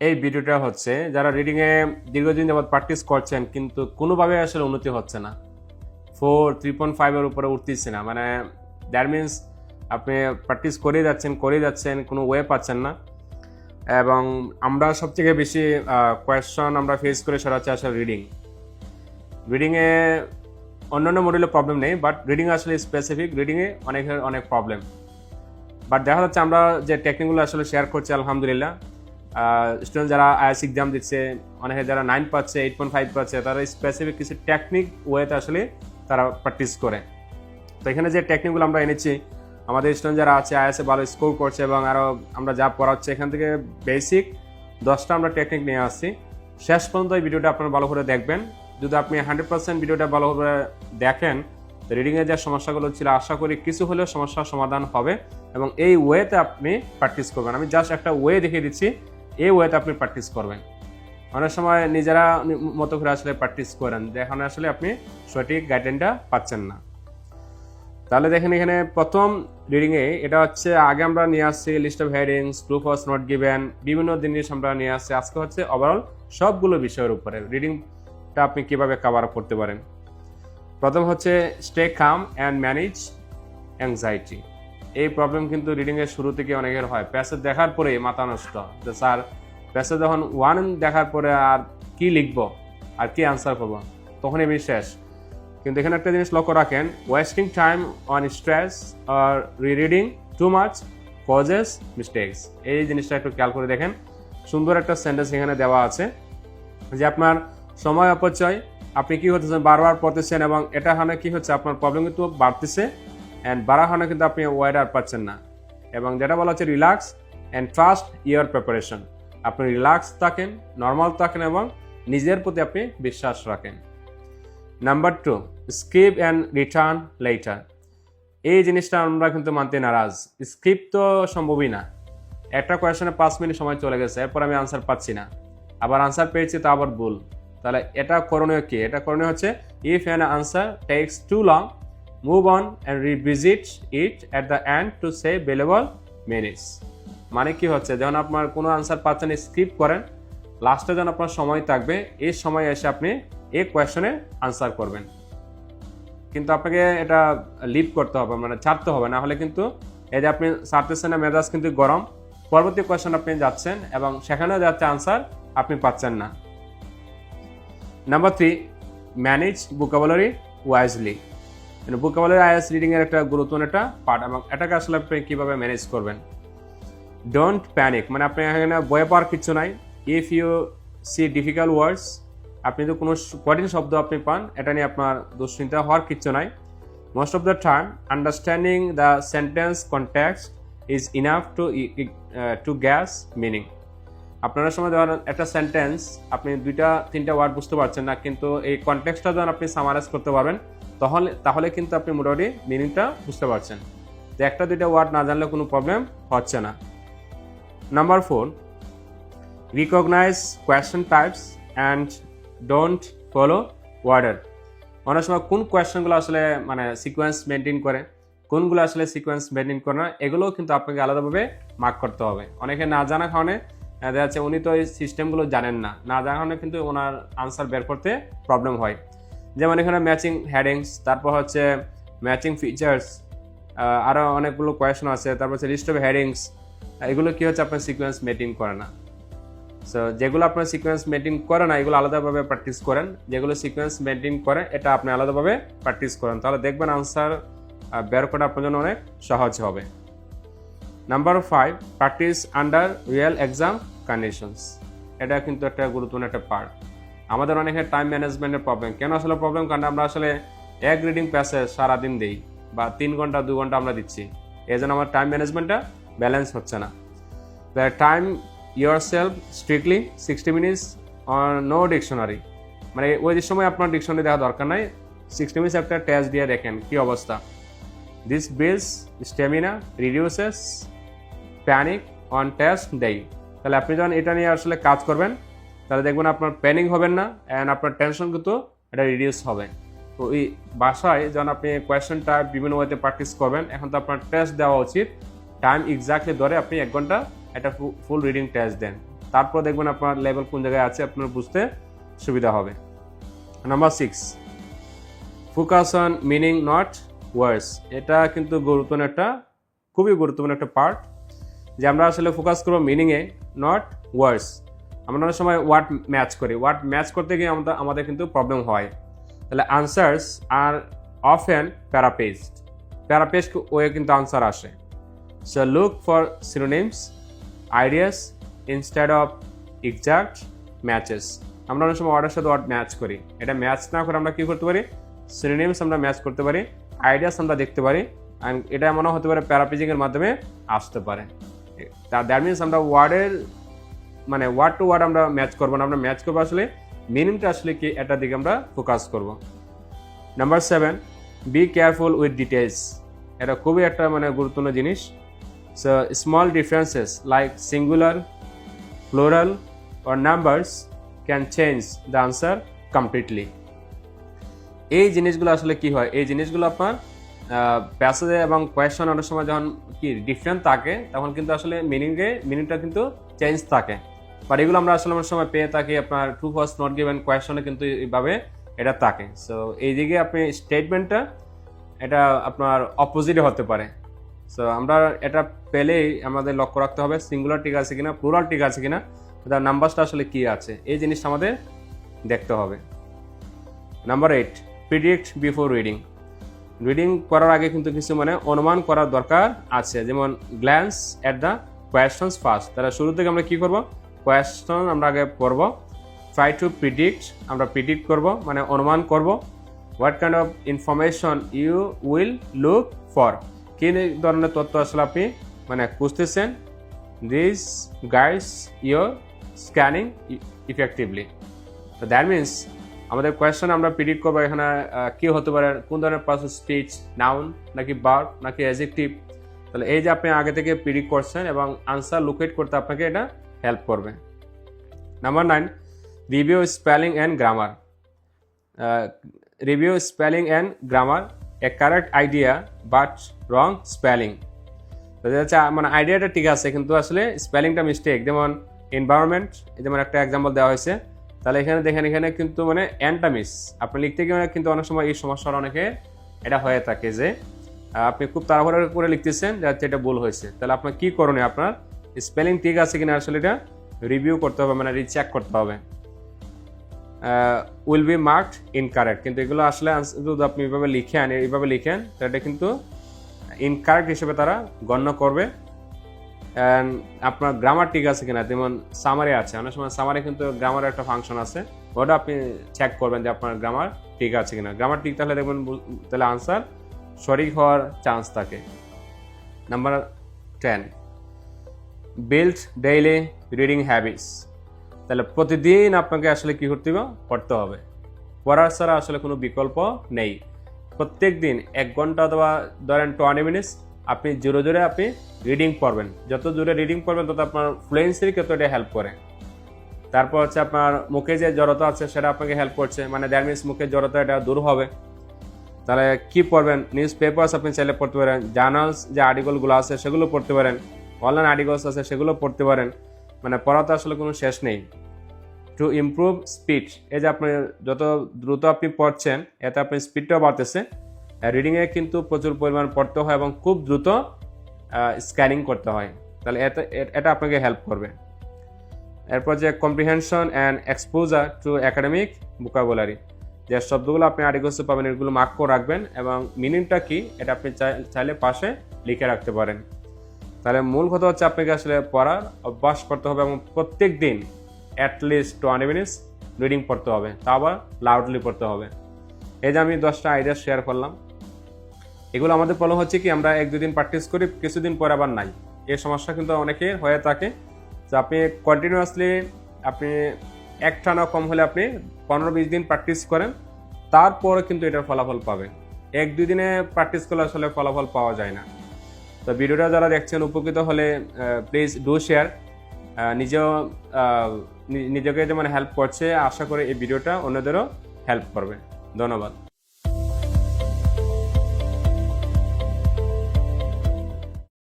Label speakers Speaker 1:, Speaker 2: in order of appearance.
Speaker 1: এই ভিডিওটা হচ্ছে, যারা রিডিংয়ে দীর্ঘদিন যাবৎ প্র্যাকটিস করছেন, কিন্তু কোনোভাবে আসলে উন্নতি হচ্ছে না। ফোর থ্রি পয়েন্ট ফাইভের উপরে উঠতেছে না। মানে দ্যাট মিনস আপনি প্র্যাকটিস করে যাচ্ছেন করে যাচ্ছেন, কোনো ওয়ে পাচ্ছেন না। এবং আমরা সবথেকে বেশি কোয়েশ্চন আমরা ফেস করে সেটা হচ্ছে আসলে রিডিং রিডিংয়ে অন্যান্য মডেলে প্রবলেম নেই বাট রিডিং আসলে স্পেসিফিক রিডিংয়ে অনেকের অনেক প্রবলেম বাট দেখা যাচ্ছে আমরা যে টেকনিকগুলো আসলে শেয়ার করছি, আলহামদুলিল্লাহ স্টুডেন্ট যারা আইএস এক্সাম দিচ্ছে, অনেকে যারা নাইন পাচ্ছে এইট পয়েন্ট ফাইভ পাচ্ছে, তারা স্পেসিফিক কিছু টেকনিক ওয়েতে আসলে তারা প্র্যাকটিস করে। তো এখানে যে টেকনিকগুলো আমরা এনেছি, আমাদের স্টুডেন্ট যারা আছে আইএসএ ভালো স্কোর করছে এবং আরও আমরা যা পড়াচ্ছি, এখান থেকে বেসিক দশটা আমরা টেকনিক নিয়ে আসছি। শেষ পর্যন্ত এই ভিডিওটা আপনারা ভালো করে দেখবেন। যদি আপনি হান্ড্রেড পার্সেন্ট ভিডিওটা ভালো করে দেখেন, তো রিডিংয়ের যে সমস্যাগুলো ছিল, আশা করি কিছু হলেও সমস্যার সমাধান হবে এবং এই ওয়েতে আপনি প্র্যাকটিস করবেন। আমি জাস্ট একটা ওয়ে দেখিয়ে দিচ্ছি। এই ওয়েতে আপনি প্র্যাকটিস করবেন। অনেক সময় নিজেরা মতো করে আসলে প্র্যাকটিস করেন যেখানে আসলে আপনি সঠিক গাইডলাইনটা পাচ্ছেন না। তাহলে দেখেন এখানে প্রথম রিডিংয়ে এটা হচ্ছে, আগে আমরা নিয়ে আসছি list of headings proof of not given বিভিন্ন জিনিস আমরা নিয়ে আসছি। আজকে হচ্ছে ওভারঅল সবগুলো বিষয়ের উপরে রিডিংটা আপনি কীভাবে কভার আপ করতে পারেন। প্রথম হচ্ছে stay calm and manage anxiety এই প্রবলেম কিন্তু রিডিংয়ের শুরু থেকে অনেকের হয়। প্যাসেজ দেখার পরে মাথা নষ্ট। যে স্যার প্যাসেজ যখন ওয়ান দেখার পরে আর কি লিখব? আর কি আনসার করব? তখনই আমি শেষ। কিন্তু এখানে একটা জিনিস লক্ষ্য রাখেন wasting time on stress R reading too much causes mistakes এই জিনিসটা একটু খেয়াল করে দেখেন। সুন্দর একটা সেন্টেন্স এখানে দেওয়া আছে যে আপনার সময় অপচয়, আপনি কি হতেছেন? বারবার পড়তেছেন এবং এটা হানে কি হচ্ছে? আপনার প্রবলেম কিন্তু বাড়তেছে। অ্যান্ড বাড়া হানে কিন্তু আপনি ওয়াইডার পাচ্ছেন না। এবং যেটা বলা হচ্ছে relax and trust your preparation আপনি রিল্যাক্স থাকেন নর্মাল থাকেন এবং নিজের প্রতি আপনি বিশ্বাস রাখেন। Number two skip and return later এই জিনিসটা আমরা কিন্তু মানতে নারাজ। স্কিপ তো সম্ভবই না। একটা কোয়েশনে পাঁচ মিনিট সময় চলে গেছে, এরপর আমি আনসার পাচ্ছি না। আবার আনসার পেয়েছি তা আবার ভুল। তাহলে এটা করণীয় কি? এটা করণীয় হচ্ছে if an answer takes too long move on and revisit it at the end to save valuable minutes মানে কি হচ্ছে? যখন আপনার কোনো আনসার পাচ্ছেন স্কিপ করেন। লাস্টে যখন আপনার সময় থাকবে, এই সময় এসে আপনি এই কোয়েশনে আনসার করবেন। কিন্তু আপনাকে এটা লিভ করতে হবে মানে ছাড়তে হবে। না হলে কিন্তু এই যে আপনি ছাড়তেছেন না, মেজাজ কিন্তু গরম। পরবর্তী কোয়েশন আপনি যাচ্ছেন এবং সেখানেও যাচ্ছে আনসার আপনি পাচ্ছেন না। Number three manage vocabulary wisely vocabulary is reading এর একটা গুরুত্বপূর্ণ একটা পার্ট এবং এটাকে আসলে আপনি কীভাবে ম্যানেজ করবেন? ডোন্ট প্যানিক মানে আপনি এখানে বয়ে পাওয়ার কিছু নাই। If you see difficult words আপনি যদি কোনো কঠিন শব্দ আপনি পান, এটা নিয়ে আপনার দুশ্চিন্তা হওয়ার কিছু নাই। Most of the time understanding the sentence contact is enough to to guess meaning আপনার সময় ধরেন একটা সেন্টেন্স আপনি দুইটা, তিনটা ওয়ার্ড বুঝতে পারছেন না, কিন্তু এই কনটেক্সটটা যখন আপনি সামারাইজ করতে পারবেন তাহলে তাহলে কিন্তু আপনি মোটামুটি মিনিংটা বুঝতে পারছেন। যে একটা দুইটা ওয়ার্ড না জানলে কোনো প্রবলেম হচ্ছে না। Number four recognise question types and don't follow order অনেক সময় কোন কোয়েশ্চেনগুলো আসলে মানে সিকোয়েন্স মেনটেন করে, কোনগুলো আসলে সিকোয়েন্স মেনটেন করে না, এগুলোও কিন্তু আপনাকে আলাদাভাবে মার্ক করতে হবে। অনেকে না জানা কারণে, দেখা যাচ্ছে উনি তো এই সিস্টেমগুলো জানেন না। না জানার কারণে কিন্তু ওনার আনসার বের করতে প্রবলেম হয়। যেমন এখানে ম্যাচিং হেডিংস তারপর হচ্ছে ম্যাচিং ফিচার্স আরও অনেকগুলো কোয়েশন আছে, তারপর হচ্ছে লিস্ট অফ হেডিংস এগুলো কী হচ্ছে আপনার সিকোয়েন্স মেনটেন করে না। সো যেগুলো আপনার সিকোয়েন্স মেনটেন করে না, এগুলো আলাদাভাবে প্র্যাকটিস করেন। যেগুলো সিকোয়েন্স মেনটেন করে, এটা আপনি আলাদাভাবে প্র্যাকটিস করেন। তাহলে দেখবেন আনসার বের করা আপনার জন্য অনেক সহজ হবে। Number five practice under real exam conditions এটা কিন্তু একটা গুরুত্বপূর্ণ একটা পার্ট আমাদের অনেকের টাইম ম্যানেজমেন্টের প্রবলেম কেন আসলে প্রবলেম কারণ আমরা আসলে এক রিডিং প্যাসেজ সারাদিন দিই বা তিন ঘণ্টা, দু ঘণ্টা আমরা দিচ্ছি। এই জন্য আমার টাইম ম্যানেজমেন্টটা ব্যালেন্স হচ্ছে না। The time yourself strictly sixty minutes on no dictionary মানে ওই যে সময় আপনার ডিকশনারি দেখা দরকার নাই সিক্সটি মিনিটস একটা টেস্ট দিয়ে দেখেন কী অবস্থা। This builds stamina reduces panic on test day তাহলে আপনি যখন এটা নিয়ে আসলে কাজ করবেন তাহলে দেখবেন আপনার প্যানিক হবেন না অ্যান্ড আপনার টেনশন কিন্তু এটা রিডিউস হবে। তো এই বাসায় যখন আপনি কোয়েশ্চেনটা বিভিন্ন ওয়েতে প্র্যাকটিস করবেন, এখন তো আপনার টেস্ট দেওয়া উচিত। টাইম এক্স্যাক্টলি ধরে আপনি এক ঘণ্টা একটা ফুল রিডিং টেস্ট দেন। তারপর দেখবেন আপনার লেভেল কোন জায়গায় আছে, আপনার বুঝতে সুবিধা হবে। Number six focus on meaning not words এটা কিন্তু গুরুত্বপূর্ণ একটা, খুবই গুরুত্বপূর্ণ একটা পার্ট যে আমরা আসলে ফোকাস করব মিনিংয়ে নট ওয়ার্ডস আমরা অনেক সময় ওয়ার্ড ম্যাচ করি। ওয়ার্ড ম্যাচ করতে গিয়ে আমাদের আমাদের কিন্তু প্রবলেম হয়। তাহলে answers are often paraphrased paraphrased way কিন্তু আনসার আসে। So look for synonyms ideas instead of exact matches আমরা অনেক সময় ওয়ার্ডের সাথে ওয়ার্ড ম্যাচ করি। এটা ম্যাচ না করে আমরা কী করতে পারি? সিনোনিমস আমরা ম্যাচ করতে পারি। আইডিয়াস আমরা দেখতে পারি। অ্যান্ড এটা এমনও হতে পারে প্যারাপেজিংয়ের মাধ্যমে আসতে পারে। তা দ্যাট মিনস আমরা ওয়ার্ডের মানে ওয়ার্ড টু ওয়ার্ড আমরা ম্যাচ করব না। আমরা ম্যাচ করব আসলে মিনিংটা আসলে কি এটার দিকে আমরা ফোকাস করব। Number seven be careful with details এটা খুবই একটা মানে গুরুত্বপূর্ণ জিনিস। So small differences like singular plural or numbers can change the answer completely এই জিনিসগুলো আসলে কি হয়? এই জিনিসগুলো আপনার প্যাসেজে এবং কোয়েশন অনেক সময় যখন কি ডিফারেন্ট থাকে, তখন কিন্তু আসলে মিনিংয়ে মিনিংটা কিন্তু চেঞ্জ থাকে। বাট এগুলো আমরা আসলে অনেক সময় পেয়ে থাকি, আপনার টু ফার্স্ট নট গিভেন কোয়েশনে কিন্তু এইভাবে এটা থাকে। সো এই দিকে আপনি স্টেটমেন্টটা এটা আপনার অপোজিটে হতে পারে। সো আমরা এটা পেলেই আমাদের লক্ষ্য রাখতে হবে সিঙ্গুলার ঠিক আছে কিনা প্লুরাল ঠিক আছে কিনা, তার নাম্বারসটা আসলে কি আছে, এই জিনিসটা আমাদের দেখতে হবে। Number eight predict before reading reading করার আগে কিন্তু কিছু মানে অনুমান করার দরকার আছে, যেমন glance at the questions first তাহলে শুরু থেকে আমরা কি করব? কোয়েশন আমরা আগে পড়ব। ট্রাই টু প্রিডিক্ট আমরা প্রিডিক্ট করব মানে অনুমান করব what kind of information you will look for কী ধরনের তথ্য আসলে আপনি মানে খুঁজতেছেন? This guides your scanning effectively তো দ্যাট মিনস আমাদের কোয়েশ্চেন আমরা প্রিডিক্ট করব এখানে কি হতে পারে, কোন ধরনের পার্সন স্পিচ নাউন নাকি বার্ব নাকি অ্যাজেক্টিভ তাহলে এই যে আপনি আগে থেকে প্রিডিক্ট করছেন এবং আনসার লোকেট করতে আপনাকে এটা হেল্প করবে। Number nine review spelling and grammar review spelling and grammar a correct idea but wrong spelling যাচ্ছে মানে আইডিয়াটা ঠিক আছে, কিন্তু আসলে স্পেলিংটা মিস্টেক যেমন এনভায়রনমেন্ট যেমন একটা এক্সাম্পল দেওয়া হয়েছে, তাহলে এখানে দেখেন, এখানে কিন্তু মানে অ্যানটা মিস আপনি লিখতে গিয়ে কিন্তু অনেক সময় এই সমস্যাটা অনেকে এটা হয়ে থাকে যে আপনি খুব তাড়াহুড়ো করে লিখতেছেন যে আচ্ছা এটা ভুল হয়েছে। তাহলে আপনার কী করণীয় আপনার? স্পেলিং ঠিক আছে কিনা আসলে এটা রিভিউ করতে হবে মানে রিচেক করতে হবে। উইল বি মার্কড ইনকারেক্ট কিন্তু এগুলো আসলে যদি আপনি এইভাবে লিখেন এইভাবে লিখেন, তো এটা কিন্তু ইনকারেক্ট হিসেবে তারা গণ্য করবে। And আপনার গ্রামার ঠিক আছে কিনা, যেমন সামারি আছে। অনেক সময় সামারি কিন্তু গ্রামারের একটা ফাংশন আছে। ওটা আপনি চেক করবেন যে আপনার গ্রামার ঠিক আছে কিনা। গ্রামার ঠিক তাহলে দেখবেন তাহলে আনসার সঠিক হওয়ার চান্স থাকে। Number ten build daily reading habits তাহলে প্রতিদিন আপনাকে আসলে কি করতে হবে? পড়তে হবে। পড়ার ছাড়া আসলে কোনো বিকল্প নেই। প্রত্যেক দিন এক ঘণ্টা অথবা ধরেন টোয়েন্টি মিনিটস আপনি জোরে জোরে আপনি রিডিং পড়বেন। যত জোরে রিডিং পড়বেন, তত আপনার ফ্লুয়েন্সির ক্ষেত্রে এটা হেল্প করে। তারপর হচ্ছে আপনার মুখে যে জড়তা আছে, সেটা আপনাকে হেল্প করছে। মানে দ্যাট মিনস মুখের জড়তা এটা দূর হবে। তাহলে কি পড়বেন? নিউজ পেপার্স আপনি চাইলে পড়তে পারেন। জার্নালস যে আর্টিকেলগুলো আছে, সেগুলো পড়তে পারেন। অনলাইন আর্টিকেলস আছে, সেগুলো পড়তে পারেন। মানে পড়াতে আসলে কোনো শেষ নেই। টু ইমপ্রুভ স্পিড এই যে আপনি যত দ্রুত আপনি পড়ছেন, এতে আপনার স্পিডটাও বাড়তেছে। রিডিংয়ে কিন্তু প্রচুর পরিমাণ পড়তে হয় এবং খুব দ্রুত স্ক্যানিং করতে হয়। তাহলে এতে, এটা আপনাকে হেল্প করবে। এরপর যে comprehension and exposure to academic vocabulary যে শব্দগুলো আপনি আর্টিকেলসে পাবেন, এগুলো মার্ক করে রাখবেন এবং মিনিংটা কি, এটা আপনি চাই- চাইলে পাশে লিখে রাখতে পারেন। তাহলে মূল কথা হচ্ছে আপনাকে আসলে পড়ার অভ্যাস করতে হবে এবং প্রত্যেক দিন অ্যাটলিস্ট টোয়েন্টি মিনিটস রিডিং পড়তে হবে। তা আবার লাউডলি পড়তে হবে। এই যে আমি দশটা আইডিয়া শেয়ার করলাম। এগুলো আমাদের প্রবলেম হচ্ছে কি, আমরা এক দুদিন প্র্যাকটিস করি, কিছুদিন পরে আবার নাই। এই সমস্যা কিন্তু অনেকের হয়ে থাকে যে আপনি কন্টিনিউয়াসলি আপনি একটানা কম হলে আপনি পনেরো বিশ দিন প্র্যাকটিস করেন তারপরে কিন্তু এটার ফলাফল পাবেন। এক দুই দিনে প্র্যাকটিস করলে আসলে ফলাফল পাওয়া যায় না। তো ভিডিওটা যারা দেখছেন, উপকৃত হলে প্লিজ ডু শেয়ার নিজেও নিজেকে যেমন হেল্প করছে, আশা করে এই ভিডিওটা অন্যদেরও হেল্প করবে। ধন্যবাদ।